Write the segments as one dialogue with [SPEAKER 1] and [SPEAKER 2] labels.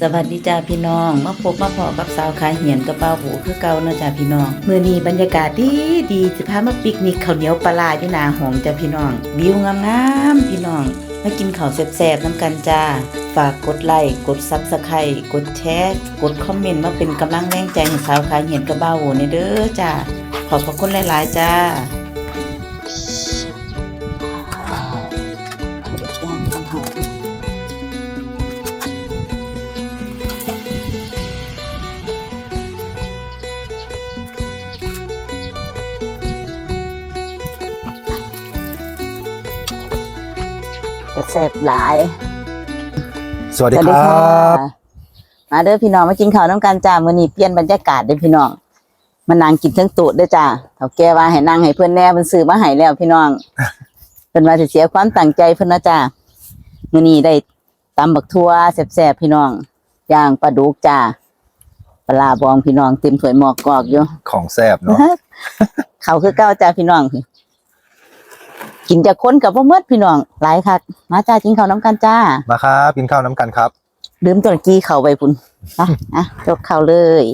[SPEAKER 1] สวัสดีจ้าพี่น้องมาพบมาพอกับสาวขายเหียนกระเป๋าหูคือเก่านาะจ้าพี่น้องเมื้อนี้บรรยากาศดีดีสิพามาปิกนิกข้าวเหนียวปลาร้าอยู่นาหองจ้าพี่น้องวิวงามๆพี่น้องมากินข้าวแซ่บๆน้ำกันจ้า ฝากกดไลค์กดซับสไครต์กดแชร์กดคอมเมนต์มาเป็นกำลังแรงใจให้สาวขายเหียนกระเป๋าหูในเด้อจ้าขอบพระคุณหลายๆจ้า แซ่บหลาย
[SPEAKER 2] สวัสดีครับ
[SPEAKER 1] มาเด้อพี่น้องมากินข้าวน้ำกันจ้ามื้อนี้เปลี่ยนบรรยากาศเด้อพี่น้องมานั่งกินทั้งโต๊ะเด้อจ้าเฒ่าแก่ว่าให้นั่งให้เพิ่นแหน่เพิ่นซื้อมาให้แล้วพี่น้องเพิ่นว่าสิเสียความตั้งใจเพิ่นนะจ้ามื้อนี้ได้ตำบักทั่วแซ่บๆพี่น้องย่างปลาดุกจ้าปลาร้าบองพี่น้องเต็มถ้วยหมอกกอกอยู่
[SPEAKER 2] ของแซบเนาะ
[SPEAKER 1] เขาคือเก้าจ้าพี่น้องพี่ กินจากคนกับพ่อเมื่อพี่น้องหลายคักมาจ้ากินข้าวน้ำกันจ้า
[SPEAKER 2] มาครับกินข้าวน้ำกันครับ
[SPEAKER 1] ลืมตัวกี้เข่าไปพุ่นไปอะยกเข่าเลย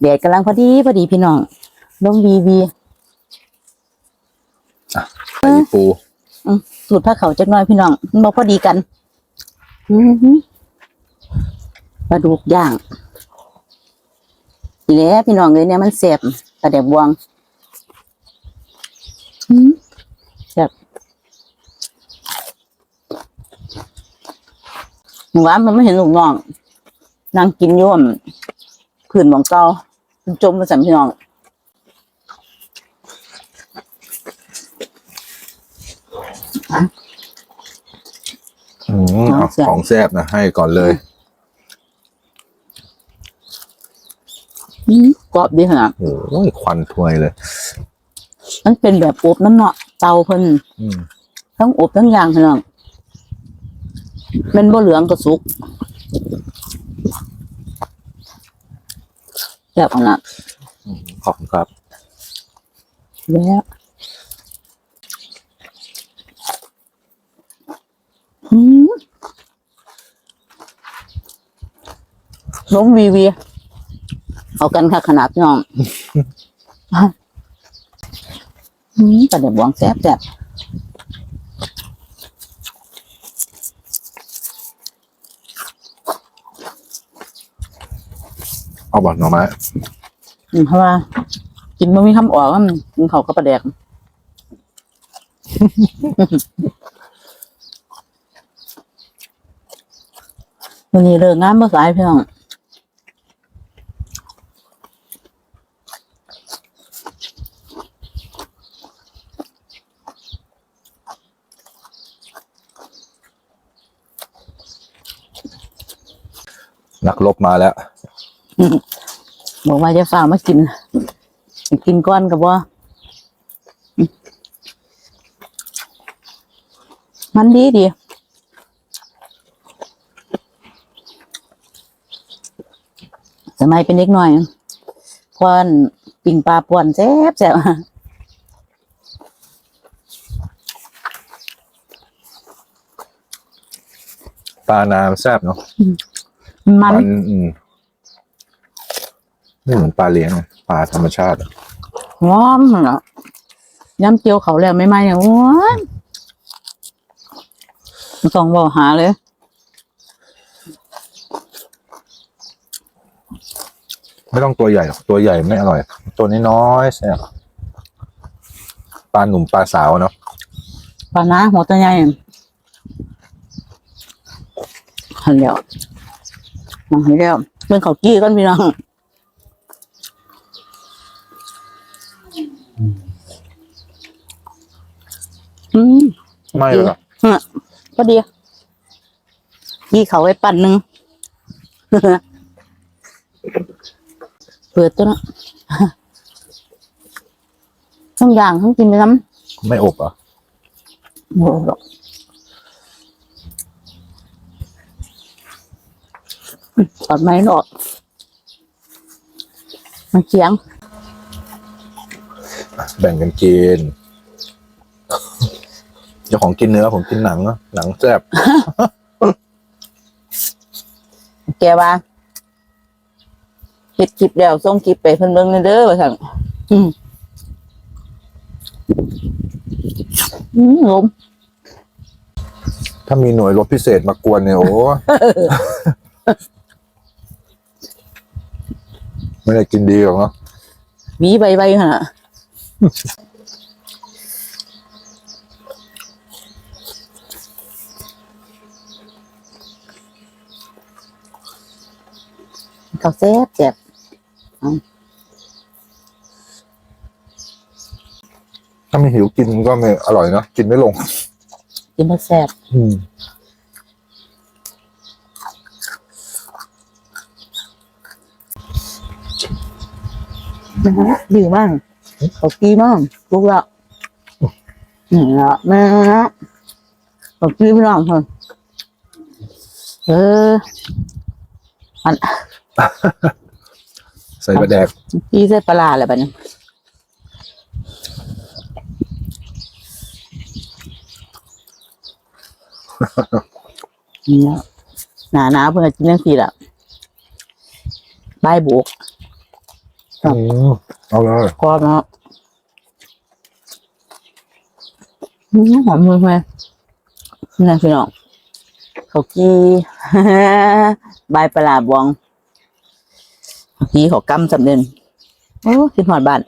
[SPEAKER 1] แดดกำลังพอดีพอดีพี่น้องลงวีวี
[SPEAKER 2] ไข่ปู
[SPEAKER 1] สูตรผ้าเขาวจักหน่อยพี่น้องมันบอกพอดีกันอือหือปลาดุกย่างนี่แหละพี่น้องเลยเนี่ยมันเสียบกระเดบบวงอืมแซ่บ หนูว่ามันไม่เห็นลูกน้องนั่งกินอยุ่มผื่นหมองเก้าจมมาสั่นพี่น้อง
[SPEAKER 2] อืมเอาของแซบนะให้ก่อนเลย
[SPEAKER 1] อืมกรอบดีขนาด
[SPEAKER 2] โอ้ยควันถ้วยเลย
[SPEAKER 1] มันเป็นแบบอบน้ำเนาะเตาเพิ่น
[SPEAKER 2] อืม
[SPEAKER 1] ทั้งอบทั้งย่างพี่น้อง มันบ่เหลืองก็สุกแบบขนาด
[SPEAKER 2] ขอบคุณครับ
[SPEAKER 1] แล้วอืมลงวีวี เอากันค่ะขนาดพี่น้อง อืมแต่เดี๋ยวบวงแซ่บแซ่บ
[SPEAKER 2] เอาบอลหน่อไม้
[SPEAKER 1] อืมเพราะว่า กินมันมีคำออกว่ามันกินเขาวก็ประแดก วันนี้เลิกงานเมื่อสายพี่น้อง
[SPEAKER 2] นักลบมาแล้ว
[SPEAKER 1] บอกว่าจะฝากมากินให้กินก้อนกับว่ามันดีดีสมัยเป็นเด็กหน่อยพอนปิ่งปลาป่วนแซ่บแซ่บ
[SPEAKER 2] ปลาน้ำแซบเนาะ
[SPEAKER 1] มัน
[SPEAKER 2] อืม ไม่เหมือนปลาเลี้ยงอะปลาธรรมชาติอะ
[SPEAKER 1] หอมเหรอย้ำเจียวเขาแล้วไม่ไหมเนี่ยโอ้ยไม่ต้องบอกหาเลย
[SPEAKER 2] ไม่ต้องตัวใหญ่หรอกตัวใหญ่ไม่อร่อย ตัวน้อยๆแซบปลาหนุ่มปลาสาวเนาะ
[SPEAKER 1] ปลาหนาหัวตัวใหญ่หันแล้วมาหันแล้วเป็นเขาวกี้กันพี่น้องอืม
[SPEAKER 2] ไม่เลยหรอก
[SPEAKER 1] ฮะก็ดียี่เขาไว้ปั่นหนึ่งเปิดตัวเนาะทั้งอย่างทั้งกินไปน้ำ
[SPEAKER 2] ไม่อบเหรอะ
[SPEAKER 1] โอ้โหตัดไม้หนอดมันเคียง
[SPEAKER 2] แบ่งกันกินเจ้าของกินเนื้อผมกินหนังอะหนังแซ่บ
[SPEAKER 1] แกว่าเฮ็ดคลิปแล้วส่งคลิปไปเพิ่นเบิ่งเด้อว่าซั่นอืมอืมลม
[SPEAKER 2] ถ้ามีหน่วยรบพิเศษมากวนเนี่ยโอ้ไม่ได้กินดีหรอกเนาะ
[SPEAKER 1] หวีใบใบหั่น น่ะข้าวแซ่บแซ่บ
[SPEAKER 2] ถ้าไม่หิวกินก็ไม่อร่อยเนาะกินไม่ลง
[SPEAKER 1] กินแล้วแซ่บ
[SPEAKER 2] อืม
[SPEAKER 1] ดีมากเขากีมากลูกละนี่ละแม่เขากีพี่น้องคนเอออัน
[SPEAKER 2] ใส่ปลาแดก
[SPEAKER 1] กีใส่ปลาร้าอะไรแบบนี้เนี่ยหนาหนาๆเพื่อนกินเรื่องสีละใบายบุกครับ
[SPEAKER 2] อืมเอาเลย
[SPEAKER 1] กรอบนะอืมหอมเลยไหมนี่นะพี่น้องเขากี้ใบปลาร้าบวง เขากี้เขากำสำเร็จโอ้คิดหอดบ้าน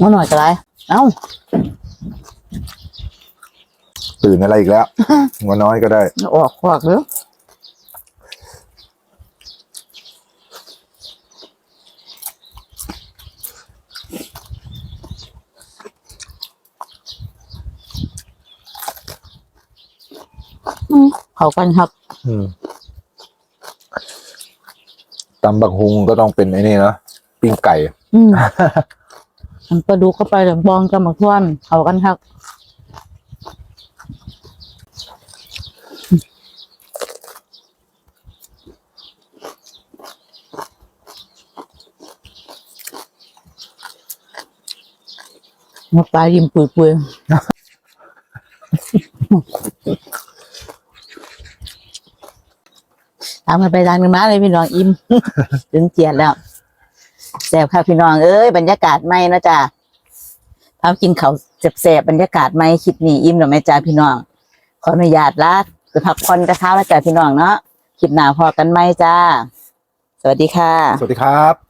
[SPEAKER 1] มาหน่อยจะไรเอ้า
[SPEAKER 2] ตื่นอะไรอีกแล้วงัวน้อยก็ได้
[SPEAKER 1] ออกควักเลยอืม เขากันครับ
[SPEAKER 2] อืมตำบักฮุงก็ต้องเป็นไอ้นี่นะปิ้งไก่
[SPEAKER 1] อืมมันกระดูกเข้าไปถึงบองกับหมักท่วนเขากันครับมาปลายริมปุยปุยตามกันไปทางหนึงมาเลยพี่น้องอิ่ม ถึงเจียดแล้วแซ่บค่ะพี่น้องเอ้ยบรรยากาศไม่นะจ๊ะทำกินเขาวแซ่บๆบรรยากาศไม่คิดหนีอิ่มหรอแม่จ้าพี่น้อง ขออนุญาตลาไปพักผ่อนกันเช้าแล้วจ้ะพี่น้องเนาะคลิปหน้าพอกันไหมจ้า สวัสดีค่ะ
[SPEAKER 2] สวัสดีครับ